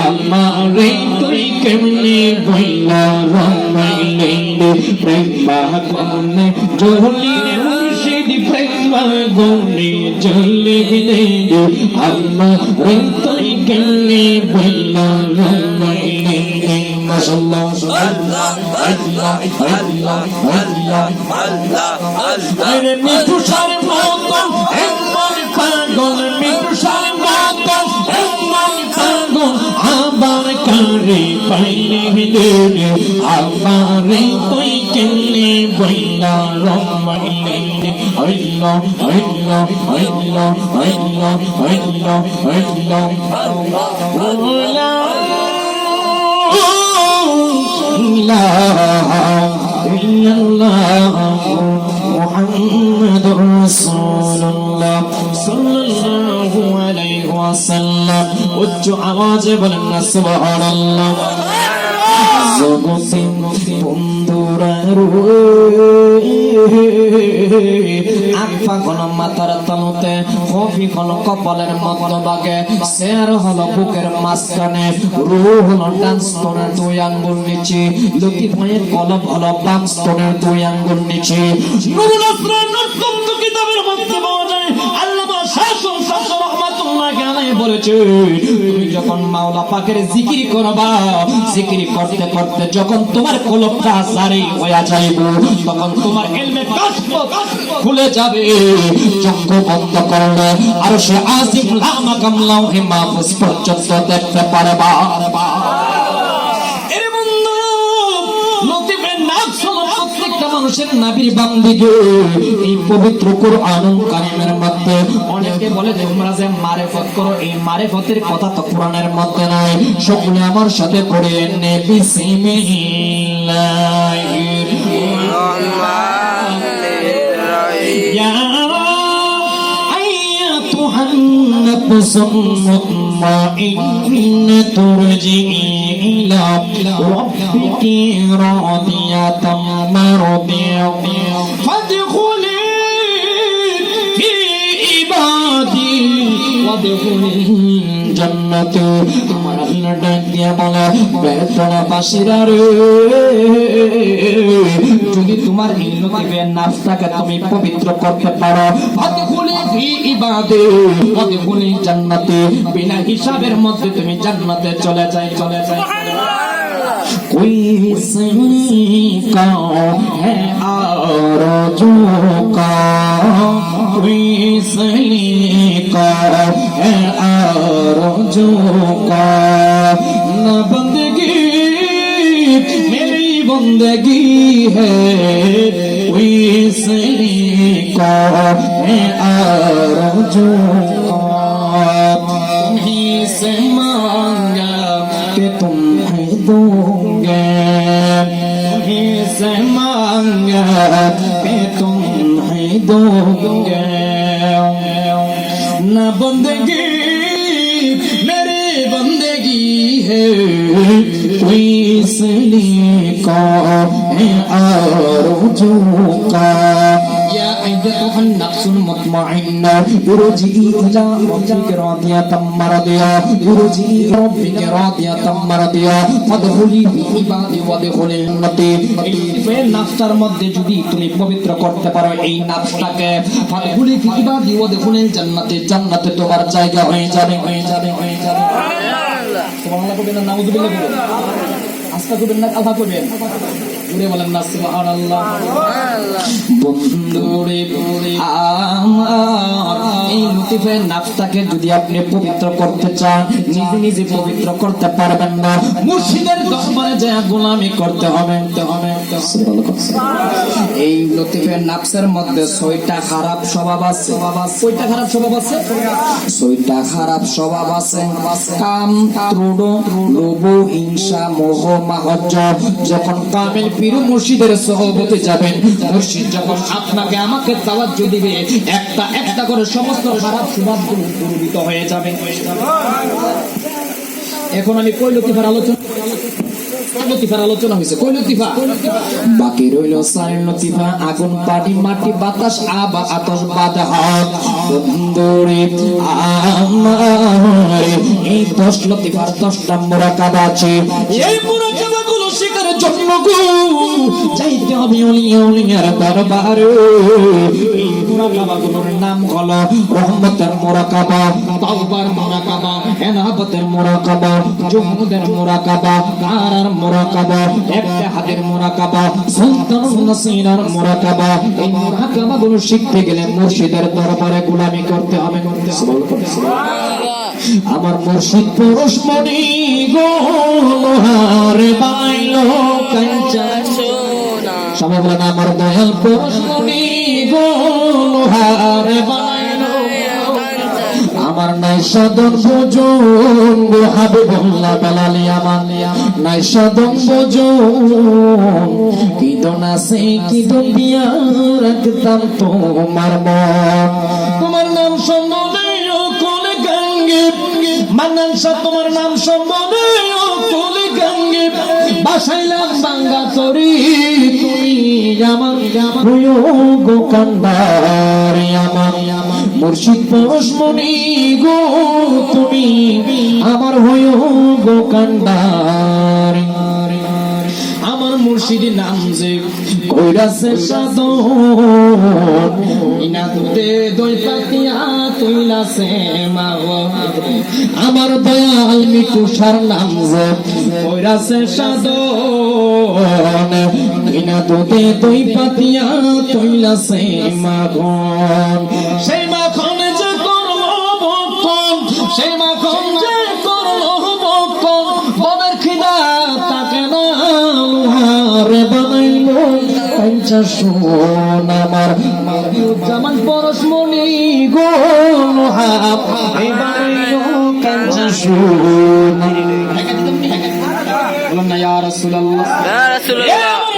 আমার তুই কেমনে বইলা রমাইলে প্রেমা গনে জলি মুর্শিদ প্রেমা গনে জলি আমারে তুই কেমনে বইলা রমাইলে রে মাশাআল্লাহ আল্লাহ আল্লাহ আল্লাহ আরে মিঠু সারে মতন এমন পাগল মিঠু সারে মতন এমন পাগল আবার কারে পাইলে রে আমারে তুই কেলে বইলা রমাইলে আল্লাহ আল্লাহ আল্লাহ আল্লাহ আল্লাহ আল্লাহ محمد رسول الله صلى الله عليه وسلم উচ্চ আওয়াজে বলেন না সুবহানাল্লাহ জগতে বন্ধুরা আফা কোন মাথার তলতে কফি কোন কপালের মতো বাগে শের হলো বুকের মাঝখানে রু হলো ডান স্তনের দুই আঙ্গুল নিচে লতি ভাইয়ের কলম হলো বাম স্তনের দুই আঙ্গুল নিচে। বলেছে, তুমি যখন মাওলা করবা করতে করতে যখন তোমার কলবটা জারি হইয়া যাইব, তখন তোমার এলমে খুলে যাবে। চক্ষু বন্ধ করলে আর সে আজিম লামা কামলাও হে মাহফুজ পর্যন্ত দেখতে পারবা। মানুষের নাবির বাম দিকে এই পবিত্র কোরআন কারিমের মধ্যে, অনেকে বলে যে তোমরা যে মারেফত করো, এই মারেফতের কথা তো কোরআনের মধ্যে নাই। সকলে আমার সাথে পড়ে, নেবি বিসমিল্লাহ ইয়া আইয়াতুহান নাফসুম المطمئنة ترجعي إلى ربك راضية مرضية. فادخلي জান্নাতে আমার আল্লাহ ডাক দিয়া বলে বেতনা বাসিরা রে যদি তোমার এই লতিফের নাফটাকে তুমি পবিত্র করতে পারো ফাদখুলি ফি ইবাদে ফাদখুলি জান্নাতে বিনা হিসাবের মধ্যে তুমি জান্নাতে চলে যাই চলে যাই कोई का है आरज़ू का بھی اس کا ہے آرزو کا۔ نہ بندگی میری بندگی ہے، کوئی اس کا ہے آرزو کا۔ سے مانگا کہ تمہیں دوں گے۔ سے مانگا دوں نہ بندگی میرے بندگی ہے۔ کوئی اس لیے کا اور کا أيتها النفس المطمئنة ارجعي إلى ربك راضية مرضية ارجعي إلى ربك راضية مرضية فادخلي في عبادي وادخلي جنتي এই নাফসটার মধ্যে যদি তুমি পবিত্র করতে পারো এই নাফসটাকে ফাদখুলি ফি ইবাদি ওয়াদখুলি জান্নাতে জান্নাতে তোমার জায়গা হয়ে যাবে হয়ে যাবে হয়ে যাবে সুবহানাল্লাহ কইবেন না নাউযুবিল্লাহ কইবেন আস্তা কইবেন না কথা কইবেন জুড়ে বলেন না বন্ধুরে আমার এই লতিফের নাফটাকে যদি আপনি পবিত্র করতে চান নিজে নিজে পবিত্র করতে পারবেন না। মুর্শিদের দরবারে যা গোলামি করতে হবে হবে। এই লতিফের নাফসের মধ্যে ছয়টা খারাপ স্বভাব আছে। স্বভাব কয়টা খারাপ স্বভাব আছে? ছয়টা খারাপ স্বভাব আছে। কাম লোভ হিংসা মোহ মাহজ্জ যখন কামিল পীর মুর্শিদের সহবতে যাবেন মুর্শিদ যখন আপনাকে আমাকে তাওয়াজ্জ দিবে একটা একটা করে সমস্ত খারাপ স্বভাবগুলো দূরীভূত হয়ে যাবে। এখন আমি কই লতিফার আলোচনা? লতিফার আলোচনা হয়েছে। কয় লতিফা? বাকি রইল চার লতিফা আগুন পানি মাটি বাতাস আবা আতস বাধা বন্ধুরে আমার এই দশ লতিফার দশটা মোরাকাবা আছে। এই মোরাকাবা গুলো শিকারের জন্য যাইতে হবে অলিয়া অলিয়ার দরবারে। এই নাম হলো রহমতের মোরাকাবা তাওবার মোরাকাবা এনাবতের মোরাকাবা জুহুদের মোরাকাবা কারার মোরাকাবা ইত্তেহাদের মোরাকাবা সুলতানুন নাসিরার মোরাকাবা এই মোরাকাবা শিখতে গেলে মুর্শিদের দরবারে গোলামি করতে হবে আমার মুর্শিদ পুরুষ মনি গো লোহারে বাইলো কাঞ্চা। সবাই বলেন আমার দয়াল পুরুষ মনি আমার নাই সদন ভোজন গো হাবিবুল্লাহ বেলালি আমার। নাই সদন ভোজন কি দন আছে, কি দন দিয়া রাখতাম তোমার মন। তোমার নাম সম্বন্ধে কোলে গঙ্গে মান্নান শাহ তোমার নাম সম্বন্ধে কোলে গঙ্গে বাসাইলাম বাঙ্গা তরি, তুমি আমার গো কান্ডারি আমার। মুর্শিদ পরশমণি গো, তুমি আমার হয়ে গো কান্ডারি আমার মুর্শিদের নাম যে কইরাছে সাধন ইনা দই পাতিয়া তুইলাছে মাগো আমার দয়াল মিটুষার নাম যে কইরাছে সাধন ইনা দই পাতিয়া তুইলাছে মাখন সেই মাখন যে করল ভক্ষণ সেই মাখন যে করেছে শোন আমার। জামান পরশ মনি গোল হাব কাঞ্চা শোন বলুন না ইয়া রাসূলুল্লাহ। ইয়া রাসূলুল্লাহ।